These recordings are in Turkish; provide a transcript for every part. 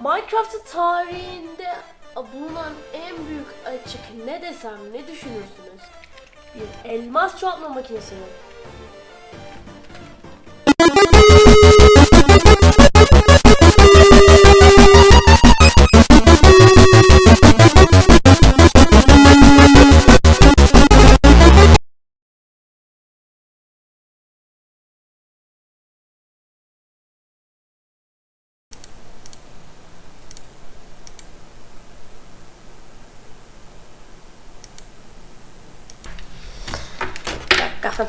Minecraft'ın tarihinde bulunan en büyük açık ne desem ne düşünürsünüz? Bir elmas çoğaltma makinesi mi? Dakika.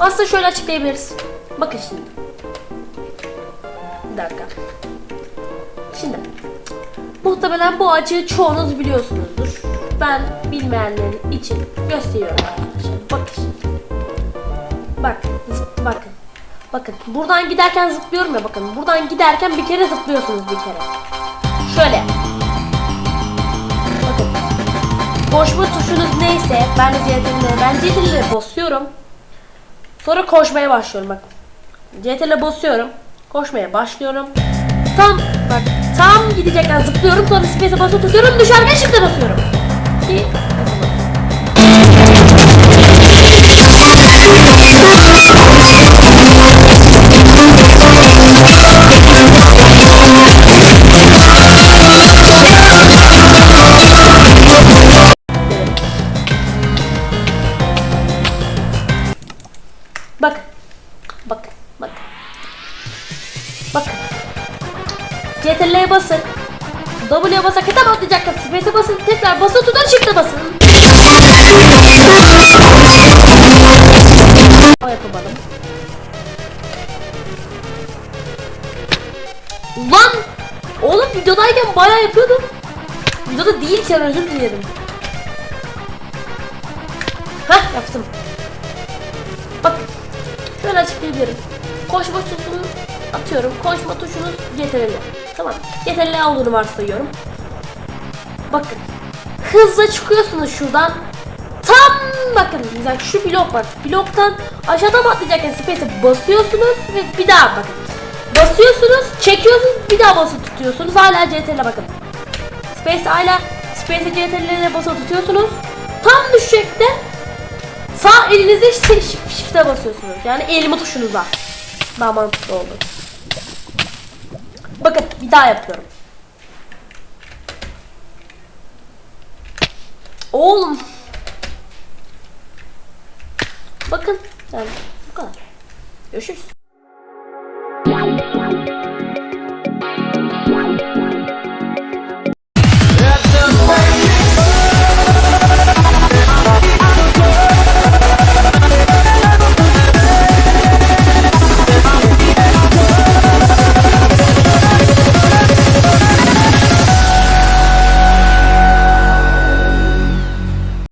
Aslında şöyle açıklayabiliriz. Bakın şimdi. Bir dakika. Şimdi. Muhtemelen bu açığı çoğunuz biliyorsunuzdur. Ben bilmeyenlerin için gösteriyorum arkadaşlar. Bakın şimdi. Bak, zıp, bakın. Bakın, buradan giderken zıplıyorum ya bakın. Buradan giderken bir kere zıplıyorsunuz bir kere. Şöyle. Bakın. Koşma tuşunuz neyse ben de ben CTRL'e basıyorum. Sonra koşmaya başlıyorum bak. CTRL'e basıyorum. Koşmaya başlıyorum. Tam bak tam gidecekken zıplıyorum sonra space'e basılı tutuyorum düşerken shift'e basıyorum. Ki Bakın. Bakın. Bakın. CTRL'ye basın. W'ye basın. Kitap atlayacaksınız. Space'e basın. Tekrar basın tutun. Shift'e basın. O yapamadım. Ulan! Oğlum videodayken bayağı yapıyordum. Videoda değilken özür dilerim. Hah yaptım. Şöyle açıklayabilirim. Koşma tuşunu atıyorum. Koşma tuşunu CTRL. Tamam. CTRL olduğunu varsayıyorum. Bakın. Hızla çıkıyorsunuz şuradan. Tam bakın güzel şu blok var. Bloktan aşağıdan atlayacakken space'e basıyorsunuz ve bir daha bakın. Basıyorsunuz, çekiyorsunuz, bir daha basılı tutuyorsunuz. Hala CTRL bakın. Space hala Space'e CTRL'e basılı tutuyorsunuz. Tam düşecekte Sağ elinize shift'e basıyorsunuz. Yani elma tuşunuza. Daha mantıklı oldu. Bakın bir daha yapıyorum. Oğlum. Bakın. Yani bu kadar. Görüşürüz.